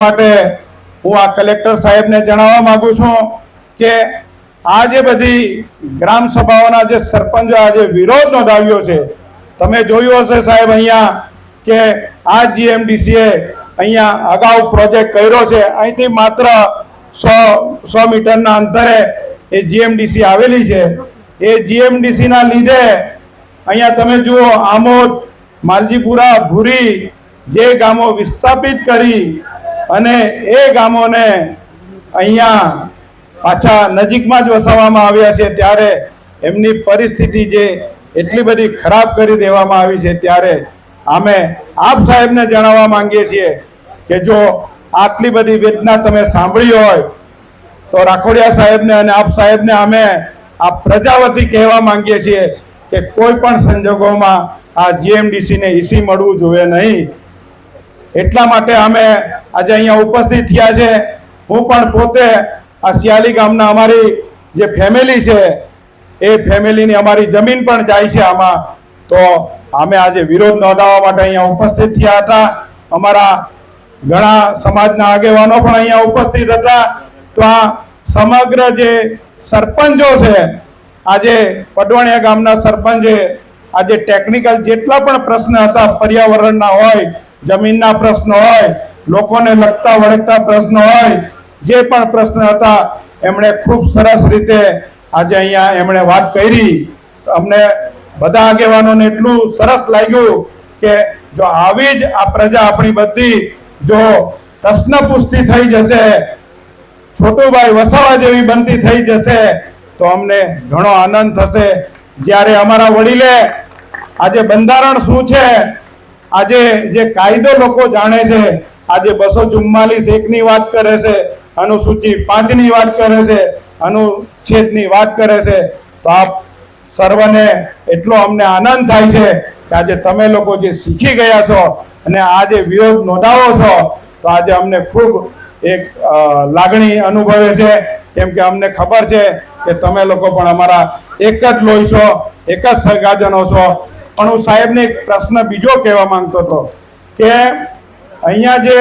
માટે હું આ કલેક્ટર સાહેબને જણાવવા માંગુ છું કે આ જે બધી ગ્રામ સભાઓના જે સરપંચો આજે વિરોધ નોંધાવ્યો છે, તમે જોયું હશે સાહેબ અહીંયા કે આ જીએમડીસીએ અહીંયા અગાઉ પ્રોજેક્ટ કર્યો છે. અહીંથી માત્ર સો સો મીટરના અંતરે એ જીએમડીસી આવેલી છે. એ જીએમડીસીના લીધે અહીંયા તમે જુઓ આમોદ, માલજીપુરા, ભૂરી જે ગામો વિસ્થાપિત કરી અને એ ગામોને અહીંયા પાછા નજીકમાં જ વસાવવામાં આવ્યા છે. ત્યારે એમની પરિસ્થિતિ જે એટલી બધી ખરાબ કરી દેવામાં આવી છે. ત્યારે અમે આપ સાહેબને જણાવવા માંગીએ છીએ કે જો આટલી બધી વેદના તમે સાંભળી હોય, તો રાખોડિયા સાહેબને અને આપ સાહેબને અમે આ પ્રજાવતી કહેવા માંગીએ છીએ કે કોઈ પણ સંજોગોમાં આ જીએમડીસીને ઈસી મળવું જોઈએ નહીં. એટલા માટે અમે આજે અહીંયા ઉપસ્થિત થયા છે. હું પણ પોતે આ શિયાલી ગામના અમારી જે ફેમિલી છે, એ ફેમિલીની અમારી જમીન પણ જાય છે આમાં. તો અમે આજે વિરોધ નોંધાવવા માટે અહીંયા ઉપસ્થિત થયા હતા. અમારા ઘણા સમાજના આગેવાનો પણ અહીંયા ઉપસ્થિત હતા. તો આ સમગ્ર જે સરપંચો છે, આજે પડવાણિયા ગામના સરપંચે આજે ટેકનિકલ જેટલા પણ પ્રશ્ન હતા, પર્યાવરણના હોય, જમીનના પ્રશ્નો હોય લોકોને લગતા વળગતા પ્રશ્નો હોય, જે પણ પ્રશ્ન હતા, એમણે ખૂબ સરસ રીતે આજે અહીંયા એમણે વાત કરી. અમને બધા આગેવાનોને એટલું સરસ લાગ્યું કે જો આવી જ આ પ્રજા આપણી બધી, જો પ્રશ્નપુષ્ટિ થઈ જશે, છોટુભાઈ વસાવા જેવી બનતી થઈ જશે, તો અમને ઘણો આનંદ થશે. જ્યારે અમારા વડીલે આજે બંધારણ શું છે? આજે જે કાયદો લોકો જાણે છે આજે બસો ચુમ્માલીસ એકની વાત કરે છે, અનુસૂચિ પાંચની વાત કરે છે, અનુચ્છેદની વાત કરે છે. તો આપ સર્વને એટલો અમને આનંદ થાય છે કે આજે તમે લોકો જે શીખી ગયા છો અને આજે વિરોધ નોંધાવો છો, તો આજે અમને ખૂબ એક લાગણી અનુભવે છે. કેમ કે અમને ખબર છે કે તમે લોકો પણ અમારા એક જ લોહી છો, એક જ સગાજનો છો. પણ હું સાહેબને એક પ્રશ્ન બીજો કહેવા માંગતો હતો કે અહીંયા જે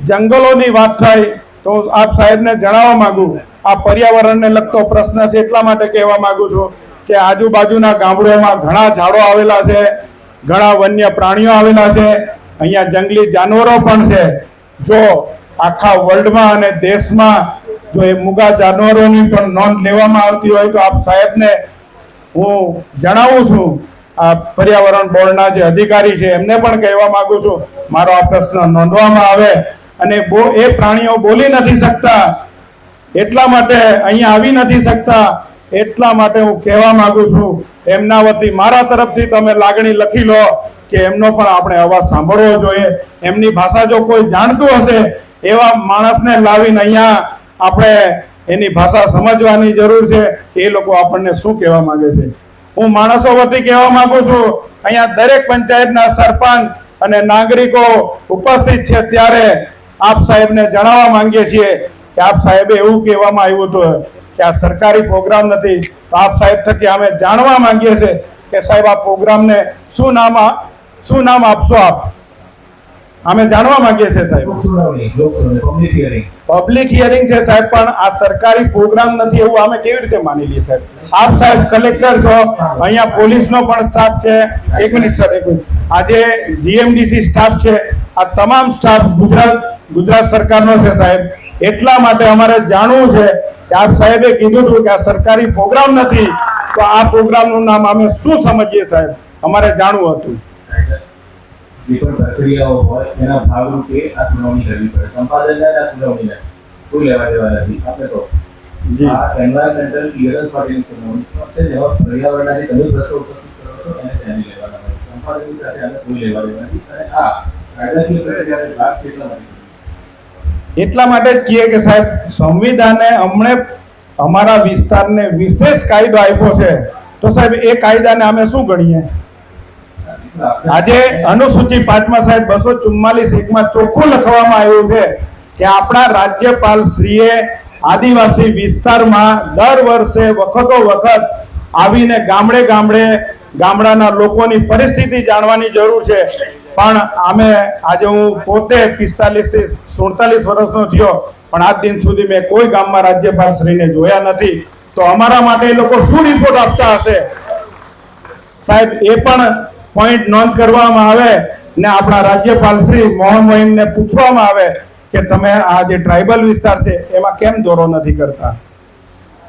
જંગલોની વાત થઈ તો આપ સાહેબને જણાવવા માંગુ, આ પર્યાવરણને લગતો પ્રશ્ન છે એટલા માટે કહેવા માંગુ છું કે આજુબાજુના ગામડોમાં ઘણા ઝાડો આવેલા છે, ઘણા વન્ય પ્રાણીઓ આવેલા છે, અહીંયા જંગલી જાનવરો પણ છે. જો આખા વર્લ્ડમાં અને દેશમાં જો એ મૂગા જાનવરોની પણ નોંધ લેવામાં આવતી હોય તો આપ સાહેબને હું જણાવું છું પર્યાવરણ બોર્ડના જે અધિકારી છે, એમને પણ કહેવા માંગુ છું, મારો આ પ્રશ્ન નોંધવામાં આવે અને એ પ્રાણીઓ બોલી નથી શકતા. એટલા માટે અહીંયા આવી નથી શકતા. એટલા માટે હું કહેવા માંગુ છું, એમના વતી મારા તરફથી તમે લાગણી લખી લો કે એમનો પણ આપણે અવાજ સાંભળવો જોઈએ. એમની ભાષા જો કોઈ જાણતું હશે, એવા માણસને લાવીને અહીંયા આપણે એની ભાષા સમજવાની જરૂર છે. એ લોકો આપણને શું કહેવા માંગે છે? હું માણસો વતી કહેવા માંગુ છું, અહીંયા દરેક પંચાયતના સરપંચ અને નાગરિકો ઉપસ્થિત છે ત્યારે આપ સાહેબને જણાવવા માંગીએ છીએ કે આપ સાહેબે એવું કહેવામાં આવ્યું હતું કે આ સરકારી પ્રોગ્રામ નથી. તો આપ સાહેબ થકી અમે જાણવા માંગીએ છીએ કે સાહેબ, આ પ્રોગ્રામને શું નામ શું નામ આપશો આપ? અમે જાણવા માંગીએ છીએ સાહેબ. પબ્લિક હિયરિંગ છે સાહેબ પણ આ સરકારી પ્રોગ્રામ નથી એવું અમે કેવી રીતે માની લઈએ સાહેબ? આપ સાહેબ કલેક્ટર છો અહીંયા પોલીસનો પણ સ્ટાફ છે. એક મિનિટ સર એક મિનિટ આજે જીએમડીસી સ્ટાફ છે. આ તમામ સ્ટાફ ગુજરાત ગુજરાત સરકારનો છે સાહેબ. એટલા માટે અમારે જાણવું છે કે આપ સાહેબે કીધું હતું કે આ સરકારી પ્રોગ્રામ નથી. તો આ પ્રોગ્રામનું નામ અમે શું સમજીએ સાહેબ? અમારે જાણવું હતું. જે પણ પ્રક્રિયાઓ હોય એના ભાગરૂપે આ સુનાવણી કરવી પડે. સંપાદન આ સુનાવણી કોઈ લેવા દેવા નથી. આપણે તો આ એન્વાયરમેન્ટલ ક્લિયરન્સ માટેની સુનાવણી છે જેમાં પર્યાવરણના જે તમે પ્રશ્નો ઉપસ્થિત કરો છો એને ધ્યાને લેવાના હોય. સંપાદનની સાથે આને કોઈ લેવા દેવા નથી. અને આ કાયદાકીય પ્રક્રિયાનો ભાગ છે એટલા માટે. એટલા માટે જ કહીએ કે સાહેબ સંવિધાને અમને અમારા વિસ્તારને વિશેષ કાયદો આપ્યો છે. તો સાહેબ એ કાયદાને અમે શું ગણીએ? આપણે- આજે અનુસૂચિ પાંચમાં સાહેબ બસો ચુમ્માલીસ એકમાં ચોખ્ખું લખવામાં આવ્યું છે કે આપણા રાજ્યપાલ શ્રીએ આદિવાસી વિસ્તારમાં દર વર્ષે વખતો વખત આવીને ગામડે ગામડે ગામડાના લોકોની પરિસ્થિતિ જાણવાની જરૂર છે. પણ અમે આજે હું પોતે પિસ્તાલીસથી સુડતાલીસ વર્ષનો થયો, પણ આજ દિન સુધી મેં કોઈ ગામમાં રાજ્યપાલ શ્રીને જોયા નથી. તો અમારા માટે એ લોકો શું રિપોર્ટ આપતા હશે? સાહેબ, એ પણ પોઈન્ટ નોંધ કરવામાં આવે ને આપણા રાજ્યપાલ શ્રી મોહન મોહિમને પૂછવામાં આવે કે તમે આ જે ટ્રાઇબલ વિસ્તાર છે, એમાં કેમ દોરો નથી કરતા?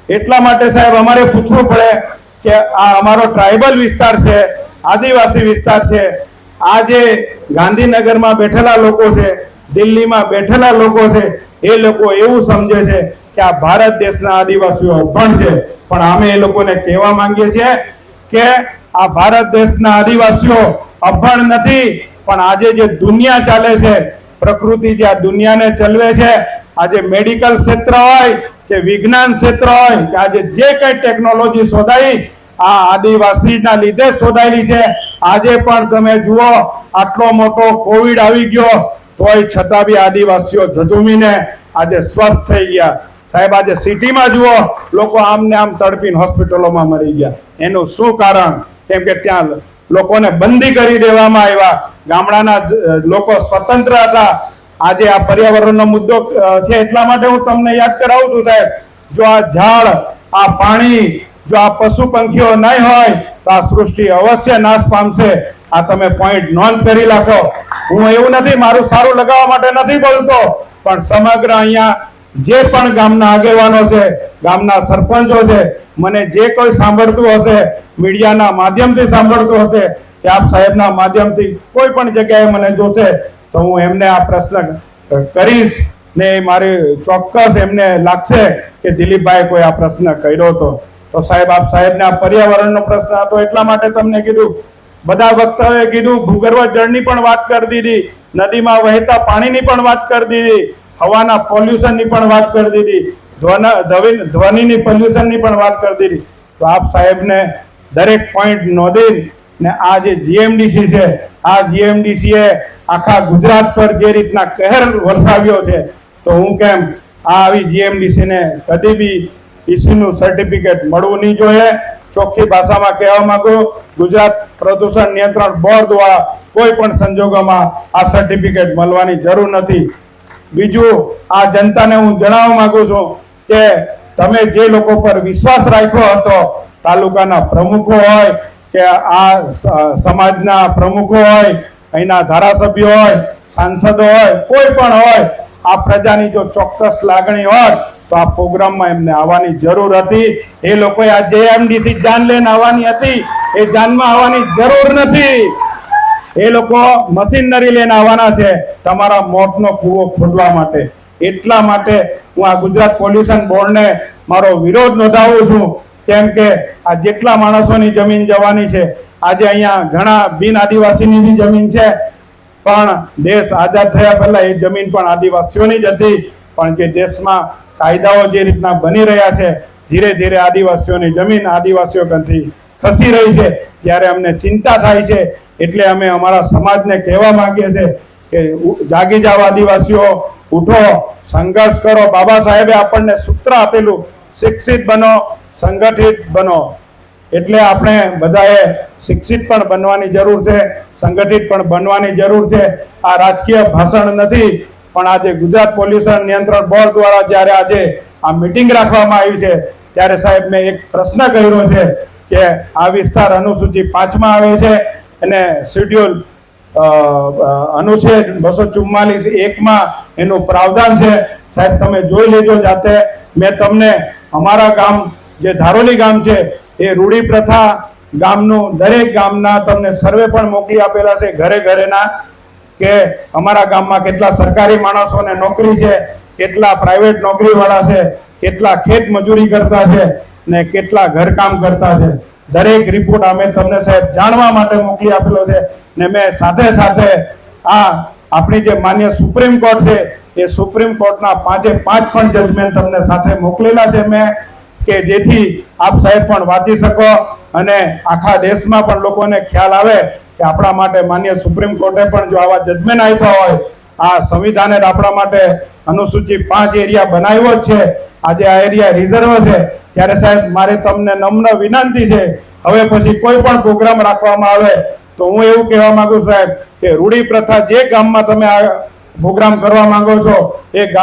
એટલા માટે સાહેબ અમારે પૂછવું પડે કે આ અમારો ટ્રાઇબલ વિસ્તાર છે, આદિવાસી વિસ્તાર છે, આ જે ગાંધીનગરમાં બેઠેલા લોકો છે, દિલ્હીમાં બેઠેલા લોકો છે, એ લોકો એવું સમજે છે કે આ ભારત દેશના આદિવાસીઓ અભણ છે. પણ અમે એ લોકોને કહેવા માંગીએ છીએ કે આ ભારત દેશના આદિવાસીઓ અભણ નથી, પણ આજે જે દુનિયા ચાલે છે, પ્રકૃતિ જે આ દુનિયાને ચલવે છે, આજે મેડિકલ ક્ષેત્ર હોય કે વિજ્ઞાન ક્ષેત્ર હોય, કે આજે જે કઈ ટેકનોલોજી શોધાઈ, આ આદિવાસીના લીધે શોધાયેલી છે. આજે પણ તમે જુઓ, આટલો મોટો કોવિડ આવી ગયો, તોય છતાં બી આદિવાસીઓ ઝઝુમીને આજે સ્વસ્થ થઈ ગયા. સાહેબ, આજે સિટીમાં જુઓ, લોકો આમ ને આમ તડપીને હોસ્પિટલોમાં મરી ગયા. એનું શું કારણ? કેમ કે ત્યાં લોકોને બંધી કરી દેવામાં આવ્યા. ગામડાના લોકો સ્વતંત્ર હતા. આજે આ પર્યાવરણનો મુદ્દો છે એટલા માટે હું તમને યાદ કરાવું છું, સાહેબ. જો આ ઝાડ, આ પાણી, જો આ પશુ પંખીઓ નહીં હોય, તો આ સૃષ્ટિ અવશ્ય નાશ પામશે. આ તમે પોઈન્ટ નોંધ કરી રાખો હું એવું નથી, મારું સારું લગાવવા માટે નથી બોલતો, પણ સમગ્ર અહીંયા જે પણ ગામના આગેવાનો છે, ગામના સરપંચો છે, મને જે કોઈ સાંભળતું હશે, મીડિયાના માધ્યમથી સાંભળતું હશે, કે આપ સાહેબના માધ્યમથી કોઈ પણ જગ્યાએ મને જોશે, તો હું એમને આ પ્રશ્ન કરીશ ને મારી ચોક્કસ એમને લાગશે કે દિલીપભાઈ કોઈ આ પ્રશ્ન કર્યો હતો. તો સાહેબ, આપ સાહેબને આ પર્યાવરણનો પ્રશ્ન હતો એટલા માટે તમને કીધું. બધા વક્તાઓએ કીધું, ભૂગર્ભ જળની પણ વાત કરી દીધી, નદીમાં વહેતા પાણીની પણ વાત કરી દીધી. હવાના પોલ્યુશનની પણ વાત કરી દીધી. ધ્વન ધ્વનિની પોલ્યુશનની પણ વાત કરી દીધી. તો આપ સાહેબને દરેક પોઈન્ટ નોંધી ને આ જે જીએમડીસી છે, આ જીએમડીસીએ આખા ગુજરાત પર જે રીતના કહેર વરસાવ્યો છે, તો હું કેમ આ આવી જીએમડીસીને કદી બી ઈસીનું સર્ટિફિકેટ મળવું નહીં જોઈએ. ચોખ્ખી ભાષામાં કહેવા માંગુ, ગુજરાત પ્રદૂષણ નિયંત્રણ બોર્ડ દ્વારા કોઈ પણ સંજોગોમાં આ સર્ટિફિકેટ મળવાની જરૂર નથી. બીજું આ જનતાને હું જણાવવા માંગુ છું કે તમે જે લોકો પર વિશ્વાસ રાખ્યો હતો, તાલુકાના પ્રમુખો હોય કે આ સમાજના પ્રમુખો હોય, અહીંના ધારાસભ્યો હોય, સાંસદો હોય, કોઈ પણ હોય, આ પ્રજાની જો ચોક્કસ લાગણી હોત તો આ પ્રોગ્રામમાં એમને આવવાની જરૂર હતી. એ લોકોએ આ જેએમડીસી જાન લઈને આવવાની હતી. એ જાનમાં આવવાની જરૂર નથી. એ લોકો મશીનરી લઈને આવવાના છે તમારા મોતનો કૂવો ખોદવા માટે. એટલા માટે હું આ ગુજરાત પોલ્યુશન બોર્ડને મારો વિરોધ નોંધાવું છું, કેમ કે આ જેટલા માણસોની જમીન જવાની છે, આજે અહીંયા ઘણા બિન આદિવાસીની જમીન છે, પણ દેશ આઝાદ થયા પહેલાં એ જમીન પણ આદિવાસીઓની જ હતી, પણ જે દેશમાં કાયદાઓ જે રીતના બની રહ્યા છે, ધીરે ધીરે આદિવાસીઓની જમીન આદિવાસીઓ કંથી ખસી રહી છે, ત્યારે અમને ચિંતા થાય છે એટલે અમે અમારા સમાજને કહેવા માંગીએ છીએ કે જાગી જાઓ આદિવાસીઓ, ઉઠો, સંઘર્ષ કરો. બાબા સાહેબે આપણને સૂત્ર આપેલું, શિક્ષિત બનો, સંગઠિત બનો. એટલે આપણે બધાએ શિક્ષિત પણ બનવાની જરૂર છે, સંગઠિત પણ બનવાની જરૂર છે. આ રાજકીય ભાષણ નથી, પણ આજે ગુજરાત પોલ્યુશન નિયંત્રણ બોર્ડ દ્વારા જ્યારે આજે આ મિટિંગ રાખવામાં આવી છે, ત્યારે સાહેબ મેં એક પ્રશ્ન કર્યો છે કે આ વિસ્તાર અનુસૂચિ પાંચમાં આવે છે અને શેડ્યુલ અનુચ્છેદ બસો ચુમ્માલીસ એકમાં એનું પ્રાવધાન છે. સાહેબ, તમે જોઈ લેજો જાતે. મેં તમને અમારા ગામ, જે ધારોલી ગામ છે, એ રૂઢી પ્રથા ગામનું દરેક ગામના તમને સર્વે પણ મોકલી આપેલા છે ઘરે ઘરેના કે અમારા ગામમાં કેટલા સરકારી માણસોને નોકરી છે, કેટલા પ્રાઇવેટ નોકરીવાળા છે, કેટલા ખેત મજૂરી કરતા છે ને કેટલા ઘરકામ કરતા છે. દરેક રિપોર્ટ અમે તમને સાહેબ જાણવા માટે મોકલી આપેલો છે ને મેં સાથે સાથે આ આપણી જે માન્ય સુપ્રીમ કોર્ટ છે, એ સુપ્રીમ કોર્ટના પાંચે પાંચ પણ જજમેન્ટ તમને સાથે મોકલેલા છે મેં, કે જેથી આપ સાહેબ પણ વાંચી શકો અને આખા દેશમાં પણ લોકોને ખ્યાલ આવે કે આપણા માટે માન્ય સુપ્રીમ કોર્ટે પણ જો આવા જજમેન્ટ આપ્યા હોય, આ સંવિધાને જ આપણા માટે અનુસૂચિ પાંચ એરિયા બનાવ્યો જ છે. આજે આ એરિયા રિઝર્વ છે. ત્યારે સાહેબ, મારે તમને નમ્ર વિનંતી છે. હવે પછી કોઈ પણ પ્રોગ્રામ રાખવામાં આવે તો હું એવું કહેવા માંગુ સાહેબ કે રૂઢી પ્રથા જે ગામમાં તમે આ પ્રોગ્રામ કરવા માંગો છો, એ